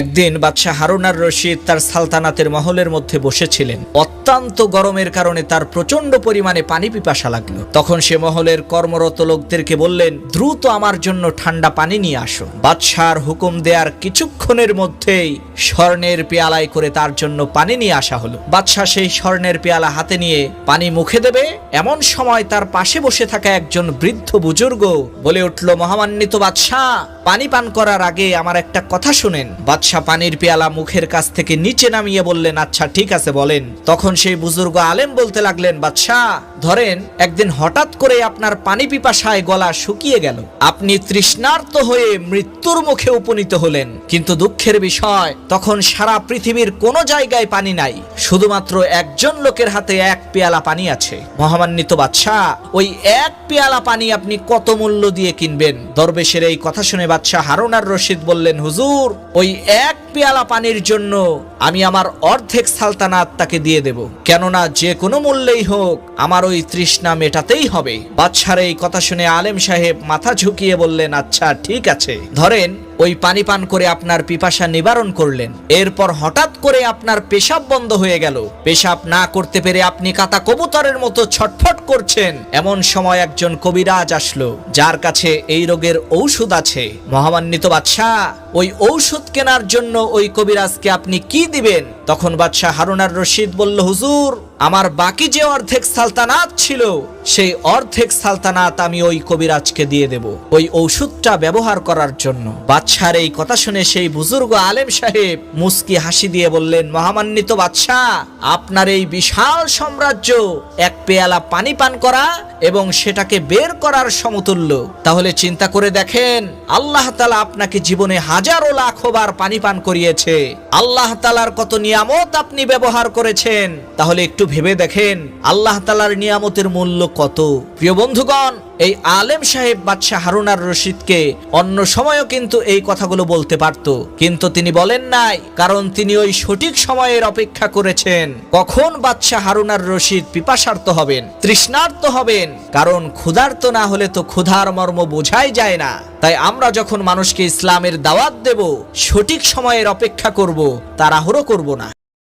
একদিন বাদশাহ হারুনার রশিদ তার সালতানাতের মহলের মধ্যে বসেছিলেন। অত্যন্ত গরমের কারণে তার প্রচণ্ড পরিমাণে পানি পিপাসা লাগল। তখন সে মহলের কর্মরত লোকদেরকে বললেন, দ্রুত আমার জন্য ঠান্ডা পানি নিয়ে আসো বাদশাহর হুকুম দেওয়ার কিছুক্ষণের মধ্যেই স্বর্ণের পেয়ালায় করে তার জন্য পানি নিয়ে আসা হলো। বাদশাহ সেই স্বর্ণের পেয়ালা হাতে নিয়ে পানি মুখে দেবে, এমন সময় তার পাশে বসে থাকা একজন বৃদ্ধ বুজুর্গ বলে উঠল, মহামান্বিত বাদশাহ, পানি পান করার আগে আমার একটা কথা শুনেন। বাদশাহ পানির পেয়ালা মুখের কাছ থেকে নিচে নামিয়ে বললেন আচ্ছা ঠিক আছে, বলেন। তখন সেই বুজুর্গ আলেম বলতে লাগলেন, বাদশাহ, ধরেন একদিন হঠাৎ করে আপনার পানি পিপাসায় গলা শুকিয়ে গেল। আপনি তৃষ্ণার্ত হয়ে মৃত্যুর মুখে উপনীত হলেন। কিন্তু দুঃখের বিষয়, তখন সারা পৃথিবীর কোনো জায়গায় পানি নাই। শুধুমাত্র একজন লোকের হাতে এক পেয়ালা পানি আছে। মহামান্বিত বাদশাহ, ওই এক পেয়ালা পানি আপনি কত মূল্য দিয়ে কিনবেন? দরবেশের এই কথা শুনে বাদশাহ হারুন আর রশিদ বললেন, হুজুর, ওই এক পেয়ালা পানির জন্য আমি আমার অর্ধেক সালতানাত তাকে দিয়ে দেব। কেননা যে কোনো মূল্যেই হোক, আমার ওই তৃষ্ণা মেটাতেই হবে। বাদশার এই কথা শুনে আলেম সাহেব মাথা ঝুঁকিয়ে বললেন আচ্ছা ঠিক আছে। ধরেন, ওই পানি পান করে আপনার পিপাসা নিবারণ করলেন। এরপর হঠাৎ করে আপনার পেশাব বন্ধ হয়ে গেল। পেশাব না করতে পেরে আপনি কাতা কবুতরের মতো ছটফট করছেন। এমন সময় একজন কবিরাজ আসলো, যার কাছে এই রোগের ঔষধ আছে। মহামান্বিত বাদশাহ ওই ঔষধ কেনার জন্য ওই কবিরাজকে আপনি কি দিবেন? তখন বাদশাহ হারুনার রশিদ বলল, হুজুর, আমার বাকি যে অর্ধেক সালতানাত ছিল, সেই অর্ধেক সালতানাত আমি ওই কবিরাজকে দিয়ে দেব ওই ঔষধটা ব্যবহার করার জন্য। বাদশার এই কথা শুনে সেই বুজুর্গ আলেম সাহেব মুস্কি হাসি দিয়ে বললেন, মহামান্বিত বাদশাহ, আপনার এই বিশাল সাম্রাজ্য এক পেয়ালা পানি পান করা এবং সেটাকে বের করার সমতুল্য। তাহলে চিন্তা করে দেখেন, আল্লাহ তালা আপনাকে জীবনে হাজারো লাখবার পানি পান করিয়েছে। আল্লাহ তালার কত নিয়ামত আপনি ব্যবহার করেছেন। তাহলে একটু ভেবে দেখেন, আল্লাহ তালার নিয়ামতের মূল্য কত। প্রিয় বন্ধুগণ এই আলেম সাহেব বাদশাহ হারুনার রশিদকে অন্য সময়ও কিন্তু এই কথাগুলো বলতে পারত। কিন্তু তিনি বলেন নাই, কারণ তিনি ওই সঠিক সময়ের অপেক্ষা করেছেন। কখন বাদশাহ হারুনার রশিদ পিপাসার্ত হবেন, তৃষ্ণার্ত হবেন, কারণ ক্ষুধার্ত না হলে তো ক্ষুধার মর্ম বোঝাই যায় না। তাই আমরা যখন মানুষকে ইসলামের দাওয়াত দেব, সঠিক সময়ের অপেক্ষা করব, তাড়াহুড়ো করব না।